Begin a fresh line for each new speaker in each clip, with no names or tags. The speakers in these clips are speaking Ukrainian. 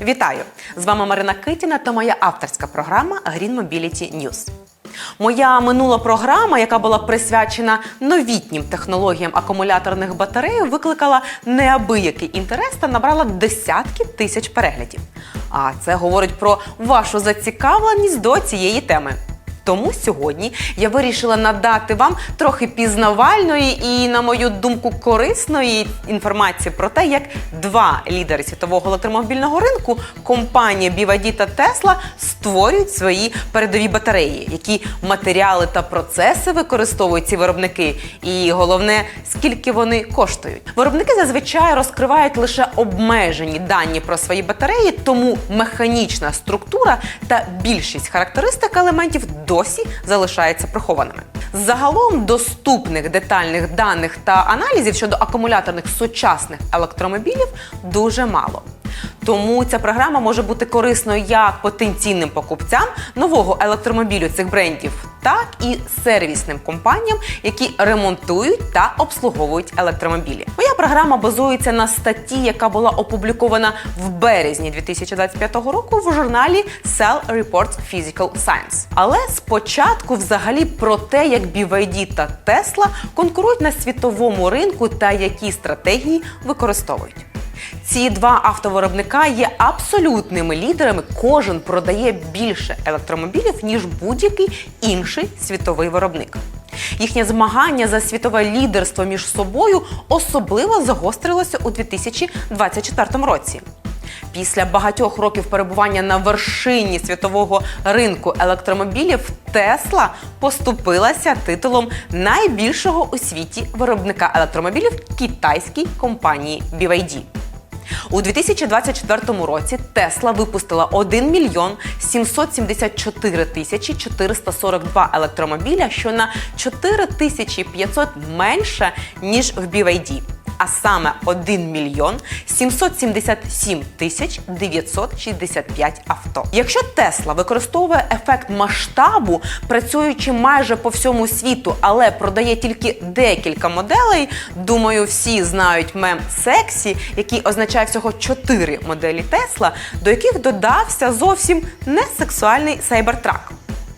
Вітаю! З вами Марина Китіна та моя авторська програма Green Mobility News. Моя минула програма, яка була присвячена новітнім технологіям акумуляторних батарей, викликала неабиякий інтерес та набрала десятки тисяч переглядів. А це говорить про вашу зацікавленість до цієї теми. Тому сьогодні я вирішила надати вам трохи пізнавальної і, на мою думку, корисної інформації про те, як два лідери світового електромобільного ринку компанія BYD та Tesla створюють свої передові батареї, які матеріали та процеси використовують ці виробники, і головне, скільки вони коштують. Виробники зазвичай розкривають лише обмежені дані про свої батареї, тому механічна структура та більшість характеристик елементів досі залишаються прихованими. Загалом доступних детальних даних та аналізів щодо акумуляторних сучасних електромобілів дуже мало. Тому ця програма може бути корисною як потенційним покупцям нового електромобілю цих брендів, так і сервісним компаніям, які ремонтують та обслуговують електромобілі. Моя програма базується на статті, яка була опублікована в березні 2025 року в журналі Cell Reports Physical Science. Але спочатку, взагалі, про те, як BYD та Tesla конкурують на світовому ринку та які стратегії використовують. Ці два автовиробника є абсолютними лідерами. Кожен продає більше електромобілів ніж будь-який інший світовий виробник. Їхнє змагання за світове лідерство між собою особливо загострилося у 2024 році. Після багатьох років перебування на вершині світового ринку електромобілів Тесла поступилася титулом найбільшого у світі виробника електромобілів китайській компанії BYD. У 2024 році Тесла випустила 1 мільйон 774 тисячі 442 електромобіля, що на 4500 менше ніж в BYD. А саме 1 мільйон 777 тисяч 965 авто. Якщо Тесла використовує ефект масштабу, працюючи майже по всьому світу, але продає тільки декілька моделей, думаю, всі знають мем сексі, який означає всього 4 моделі Тесла, до яких додався зовсім не сексуальний сайбертрак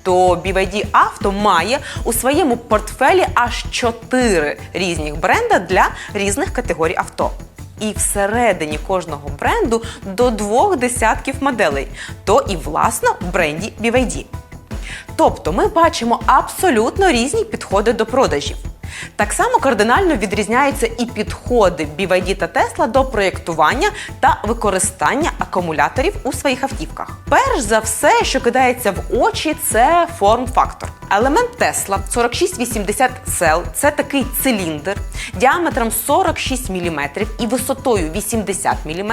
то BYD Auto має у своєму портфелі аж чотири різних бренда для різних категорій авто. І всередині кожного бренду до двох десятків моделей, то і власно в бренді BYD. Тобто ми бачимо абсолютно різні підходи до продажів. Так само кардинально відрізняються і підходи BYD та Tesla до проєктування та використання акумуляторів у своїх автівках. Перш за все, що кидається в очі, це форм-фактор. Елемент Tesla 4680 Cell – це такий циліндр діаметром 46 мм і висотою 80 мм,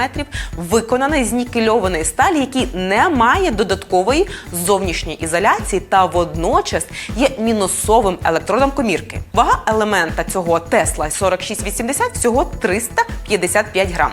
виконаний з нікельованої сталі, який не має додаткової зовнішньої ізоляції та водночас є мінусовим електродом комірки. Вага елемента цього Tesla 4680 всього 355 грам.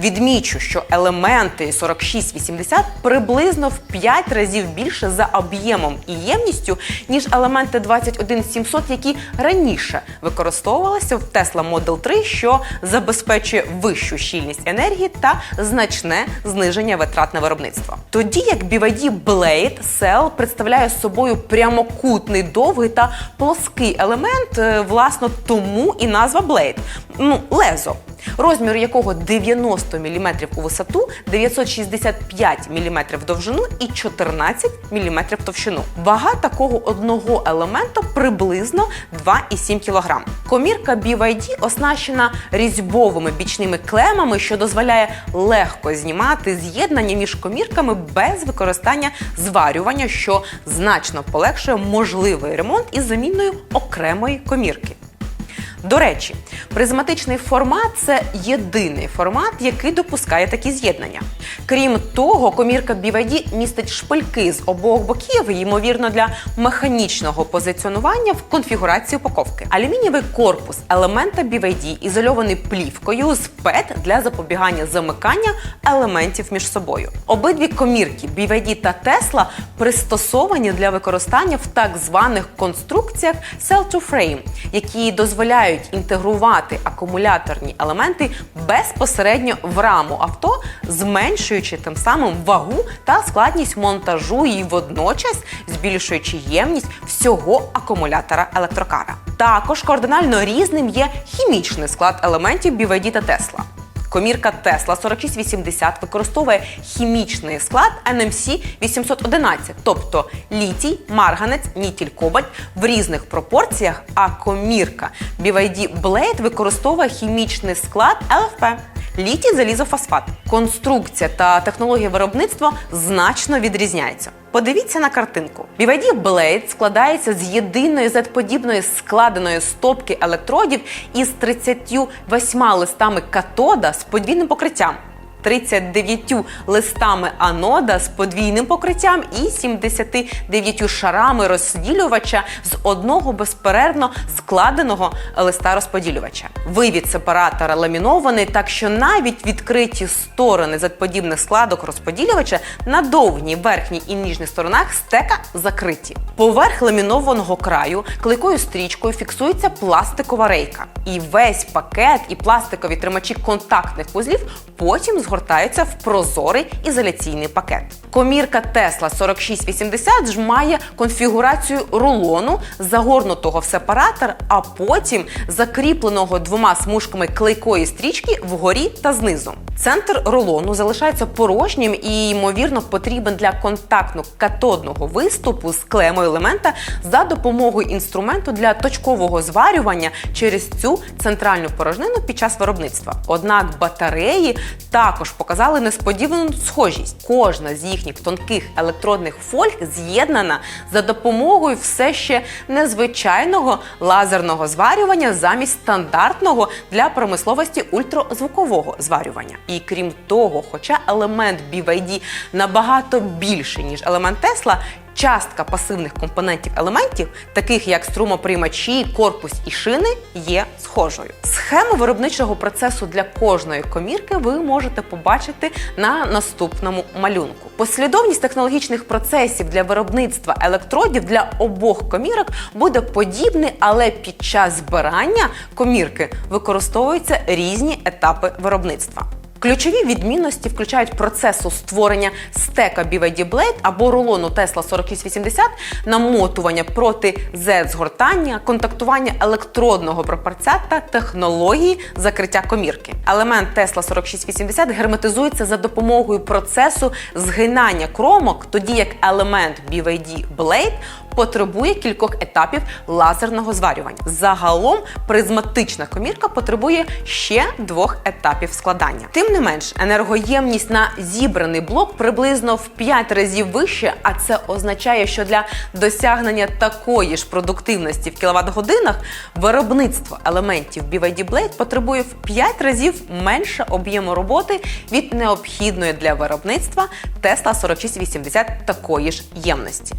Відмічу, що елементи 4680 приблизно в 5 разів більше за об'ємом і ємністю, ніж елементи 21700, які раніше використовувалися в Tesla Model 3, що забезпечує вищу щільність енергії та значне зниження витрат на виробництво. Тоді як BYD Blade Cell представляє собою прямокутний довгий та плоский елемент, е, власно тому і назва Blade – ну лезо розмір якого 90 мм у висоту, 965 мм в довжину і 14 мм в товщину. Вага такого одного елемента приблизно 2,7 кг. Комірка BYD оснащена різьбовими бічними клемами, що дозволяє легко знімати з'єднання між комірками без використання зварювання, що значно полегшує можливий ремонт із заміною окремої комірки. До речі, призматичний формат це єдиний формат, який допускає такі з'єднання. Крім того, комірка BYD містить шпильки з обох боків, ймовірно, для механічного позиціонування в конфігурації упаковки. Алюмінієвий корпус елемента BYD ізольований плівкою з ПЕТ для запобігання замикання елементів між собою. Обидві комірки BYD та Tesla пристосовані для використання в так званих конструкціях Cell to Frame, які дозволяють дозволяють інтегрувати акумуляторні елементи безпосередньо в раму авто, зменшуючи тим самим вагу та складність монтажу і водночас збільшуючи ємність всього акумулятора електрокара. Також кардинально різним є хімічний склад елементів BYD та Tesla. Комірка Tesla 4680 використовує хімічний склад NMC 811, тобто літій, марганець, нітіль, кобальт в різних пропорціях. А комірка BYD Blade використовує хімічний склад LFP. Літій залізофосфат. Конструкція та технологія виробництва значно відрізняються. Подивіться на картинку. BYD Blade складається з єдиної Z-подібної складеної стопки електродів із 38 листами катода з подвійним покриттям. 39 листами анода з подвійним покриттям і 79 шарами розділювача з одного безперервно складеного листа розподілювача. Вивід сепаратора ламінований, так що навіть відкриті сторони задподібних складок розподілювача на довгній верхній і ніжніх сторонах стека закриті. Поверх ламінованого краю клейкою стрічкою фіксується пластикова рейка. І весь пакет і пластикові тримачі контактних вузлів потім згортаються в прозорий ізоляційний пакет. Комірка Tesla 4680 ж має конфігурацію рулону, загорнутого в сепаратор, а потім закріпленого двома смужками клейкої стрічки вгорі та знизу. Центр рулону залишається порожнім і, ймовірно, потрібен для контактно-катодного виступу з клемою елемента за допомогою інструменту для точкового зварювання через цю центральну порожнину під час виробництва. Однак батареї також показали несподівану схожість. Кожна з їхніх тонких електродних фольг з'єднана за допомогою все ще незвичайного лазерного зварювання замість стандартного для промисловості ультразвукового зварювання. І крім того, хоча елемент BYD набагато більший ніж елемент Тесла. Частка пасивних компонентів елементів, таких як струмоприймачі, корпус і шини, є схожою. Схему виробничого процесу для кожної комірки ви можете побачити на наступному малюнку. Послідовність технологічних процесів для виробництва електродів для обох комірок буде подібний, але під час збирання комірки використовуються різні етапи виробництва. Ключові відмінності включають процесу створення стека BYD Blade або рулону Tesla 4680, намотування проти Z-згортання, контактування електродного пропорця та технології закриття комірки. Елемент Tesla 4680 герметизується за допомогою процесу згинання кромок, тоді як елемент BYD Blade потребує кількох етапів лазерного зварювання. Загалом призматична комірка потребує ще двох етапів складання. Тим не менш, енергоємність на зібраний блок приблизно в 5 разів вище, а це означає, що для досягнення такої ж продуктивності в кіловат-годинах виробництво елементів BYD Blade потребує в 5 разів менше об'єму роботи від необхідної для виробництва Tesla 4680 такої ж ємності.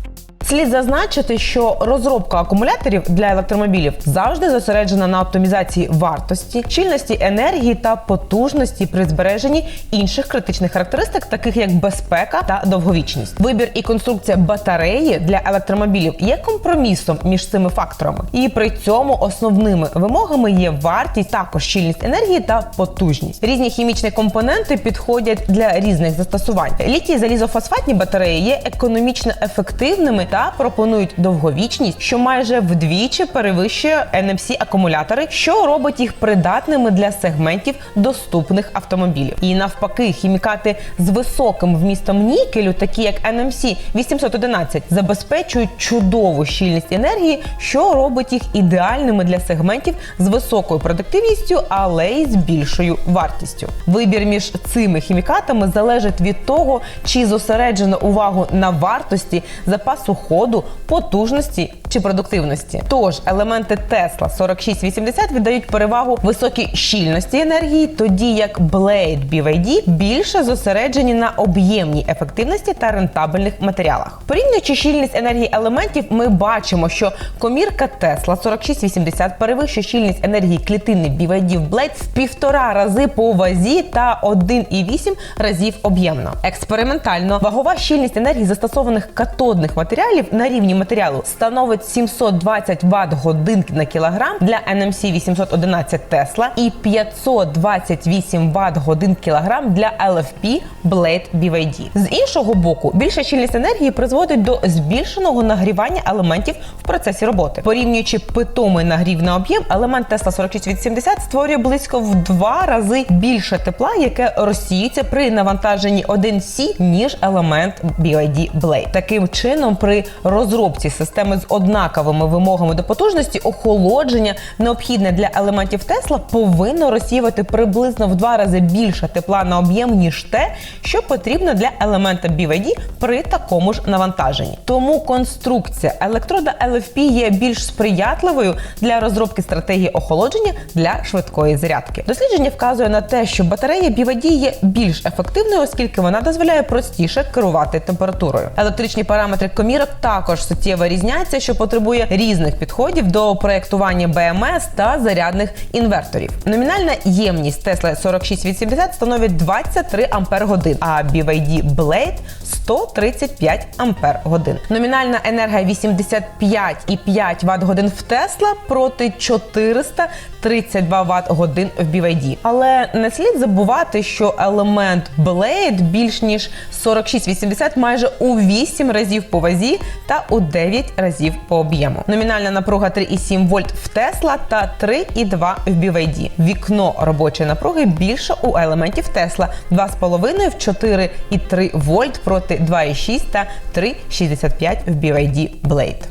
Слід зазначити, що розробка акумуляторів для електромобілів завжди зосереджена на оптимізації вартості, щільності енергії та потужності при збереженні інших критичних характеристик, таких як безпека та довговічність. Вибір і конструкція батареї для електромобілів є компромісом між цими факторами, і при цьому основними вимогами є вартість, також щільність енергії та потужність. Різні хімічні компоненти підходять для різних застосувань. Літій залізофосфатні батареї є економічно ефективними та пропонують довговічність, що майже вдвічі перевищує NMC акумулятори, що робить їх придатними для сегментів доступних автомобілів. І навпаки, хімікати з високим вмістом нікелю, такі як NMC 811, забезпечують чудову щільність енергії, що робить їх ідеальними для сегментів з високою продуктивністю, але й з більшою вартістю. Вибір між цими хімікатами залежить від того, чи зосереджено увагу на вартості запасу ходу, потужності чи продуктивності. Тож елементи Tesla 4680 віддають перевагу високій щільності енергії, тоді як Blade BYD більше зосереджені на об'ємній ефективності та рентабельних матеріалах. Порівнюючи щільність енергії елементів, ми бачимо, що комірка Tesla 4680 перевищує щільність енергії клітини BYD в Blade в півтора рази по вазі та 1,8 разів об'ємно. Експериментально вагова щільність енергії застосованих катодних матеріалів матеріалів на рівні матеріалу становить 720 Вт годин на кілограм для NMC 811 Tesla і 528 Вт годин кілограм для LFP Blade BYD. З іншого боку, більша щільність енергії призводить до збільшеного нагрівання елементів в процесі роботи. Порівнюючи питомий нагрів на об'єм, елемент Tesla 4680 створює близько в два рази більше тепла, яке розсіюється при навантаженні 1C, ніж елемент BYD Blade. Таким чином, при розробці системи з однаковими вимогами до потужності, охолодження необхідне для елементів Tesla повинно розсіювати приблизно в два рази більше тепла на об'єм, ніж те, що потрібно для елемента BYD при такому ж навантаженні. Тому конструкція електрода LFP є більш сприятливою для розробки стратегії охолодження для швидкої зарядки. Дослідження вказує на те, що батарея BYD є більш ефективною, оскільки вона дозволяє простіше керувати температурою. Електричні параметри комірок також суттєво різняться, що потребує різних підходів до проєктування БМС та зарядних інверторів. Номінальна ємність Tesla 4680 становить 23 ампер годин, а BYD Blade 135 ампер годин. Номінальна енергія 85,5 Вт годин в Tesla проти 432 Вт годин в BYD. Але не слід забувати, що елемент Blade більш ніж 4680 майже у 8 разів по вазі та у 9 разів по об'єму. Номінальна напруга 3,7 вольт в Tesla та 3,2 в BYD. Вікно робочої напруги більше у елементів Tesla 2,5 в 4,3 вольт проти 2,6 та 3,65 в BYD Blade.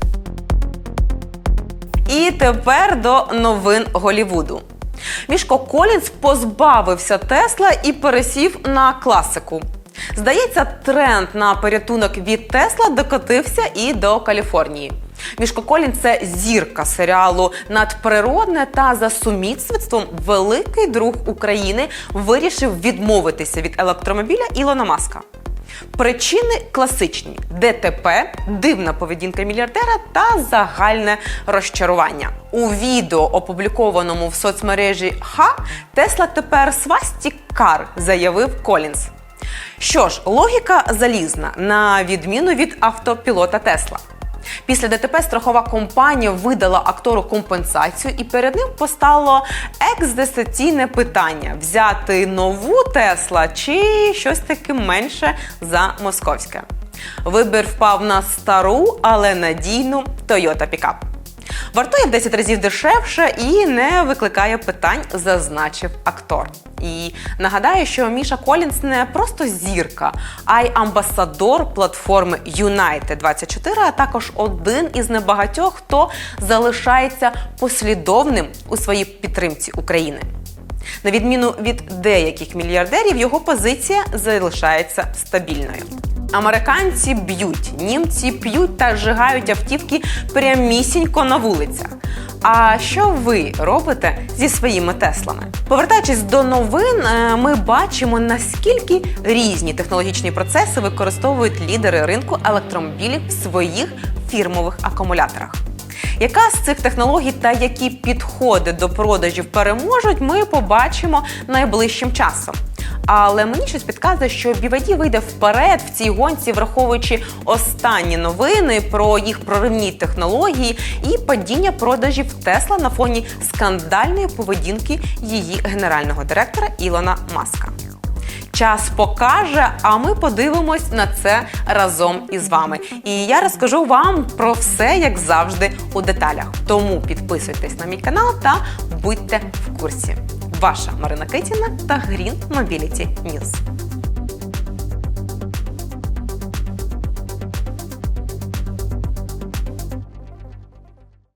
І тепер до новин Голівуду. Мішко Колінс позбавився Тесла і пересів на класику. Здається, тренд на порятунок від Тесла докотився і до Каліфорнії. Мішко Колінс – це зірка серіалу надприродне та за сумісництвом великий друг України вирішив відмовитися від електромобіля Ілона Маска. Причини класичні: ДТП, дивна поведінка мільярдера та загальне розчарування. У відео, опублікованому в соцмережі Ха, Тесла тепер свастікар, заявив Колінс. Що ж, логіка залізна, на відміну від автопілота Тесла. Після ДТП страхова компанія видала актору компенсацію, і перед ним постало екзистенційне питання: взяти нову Тесла чи щось таки менше за московське. Вибір впав на стару, але надійну Toyota Pickup. Вартує в 10 разів дешевше і не викликає питань, зазначив актор. І нагадаю, що Міша Колінс не просто зірка, а й амбасадор платформи United 24 а також один із небагатьох, хто залишається послідовним у своїй підтримці України. На відміну від деяких мільярдерів, його позиція залишається стабільною. Американці б'ють, німці п'ють та зжигають автівки прямісінько на вулицях. А що ви робите зі своїми теслами? Повертаючись до новин, е, ми бачимо наскільки різні технологічні процеси використовують лідери ринку електромобілів в своїх фірмових акумуляторах. Яка з цих технологій та які підходи до продажів переможуть, ми побачимо найближчим часом. Але мені щось підказує, що BYD вийде вперед в цій гонці, враховуючи останні новини про їх проривні технології і падіння продажів Тесла на фоні скандальної поведінки її генерального директора Ілона Маска. Час покаже, а ми подивимось на це разом із вами. І я розкажу вам про все, як завжди, у деталях. Тому підписуйтесь на мій канал та будьте в курсі. Ваша Марина Китіна та Green Mobility News.